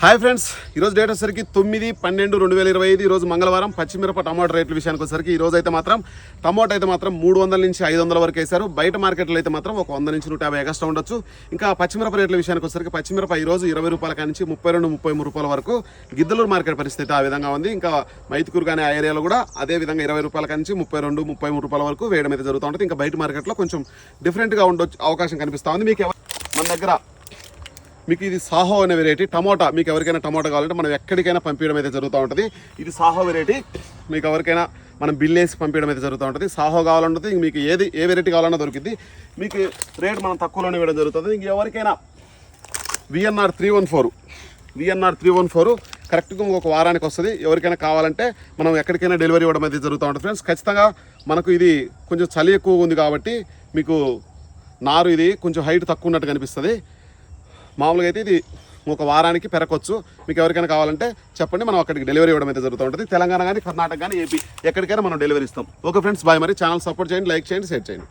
Hi friends ఈరోజు date వచ్చేసరికి తొమ్మిది పన్నెండు రెండు వేల ఇరవై ఐదు ఈరోజు మంగళవారం పచ్చిమిరప టమాటో రేట్ల విషయానికి వచ్చేసరికి ఈ రోజు అయితే మాత్రం టమాటో అయితే మాత్రం మూడు వందల నుంచి ఐదు వందల వరకు వేశారు. బయట మార్కెట్లో అయితే మాత్రం ఒక వంద నుంచి నూట యాభై ఎగస్ట్రా ఉండొచ్చు. ఇంకా పచ్చిమిరప రేట్ల విషయానికి వచ్చేసరికి పచ్చిమిరప ఈ రోజు ఇరవై రూపాయల నుంచి ముప్పై రెండు ముప్పై మూడు రూపాయల వరకు గిద్దలూరు మార్కెట్ పరిస్థితి ఆ విధంగా ఉంది. ఇంకా మైతుకూరు కానీ ఆ ఏరియాలో కూడా అదే విధంగా ఇరవై రూపాయల కాడి నుంచి ముప్పై రెండు ముప్పై మూడు రూపాయల వరకు వేయడం అయితే జరుగుతూ ఉంటుంది. ఇంకా బయట మార్కెట్లో కొంచెం డిఫరెంట్గా ఉండొచ్చు అవకాశం కనిపిస్తూ ఉంది. మీకు మన దగ్గర మీకు ఇది సాహో అనే వెరైటీ టమోటా మీకు ఎవరికైనా టమోటా కావాలంటే మనం ఎక్కడికైనా పంపించడం అయితే జరుగుతూ ఉంటుంది. ఇది సాహో వెరైటీ మీకు ఎవరికైనా మనం బిల్ వేసి పంపించడం అయితే జరుగుతూ ఉంటుంది. సాహో కావాలంటే మీకు ఏది ఏ వెరైటీ కావాలన్నా దొరికింది మీకు రేట్ మనం తక్కువలోనే ఇవ్వడం జరుగుతుంది. ఇంక ఎవరికైనా VNR three one four VNR three one four కరెక్ట్గా ఒక వారానికి వస్తుంది. ఎవరికైనా కావాలంటే మనం ఎక్కడికైనా డెలివరీ ఇవ్వడం అయితే జరుగుతూ ఉంటుంది. ఫ్రెండ్స్ ఖచ్చితంగా మనకు ఇది కొంచెం చలి ఎక్కువగా ఉంది కాబట్టి మీకు నారు ఇది కొంచెం హైట్ తక్కువ ఉన్నట్టు కనిపిస్తుంది. మామూలుగా అయితే ఇది ఒక వారానికి పెరగొచ్చు. మీకు ఎవరికైనా కావాలంటే చెప్పండి మనం అక్కడికి డెలివరీ ఇవ్వడం అయితే జరుగుతూ ఉంటుంది. తెలంగాణ కానీ కర్ణాటక కానీ ఏపీ ఎక్కడికైనా మనం డెలివరీ ఇస్తాం. ఓకే ఫ్రెండ్స్ బాయ్ మరి. ఛానల్ సపోర్ట్ చేయండి లైక్ చేయండి షేర్ చేయండి.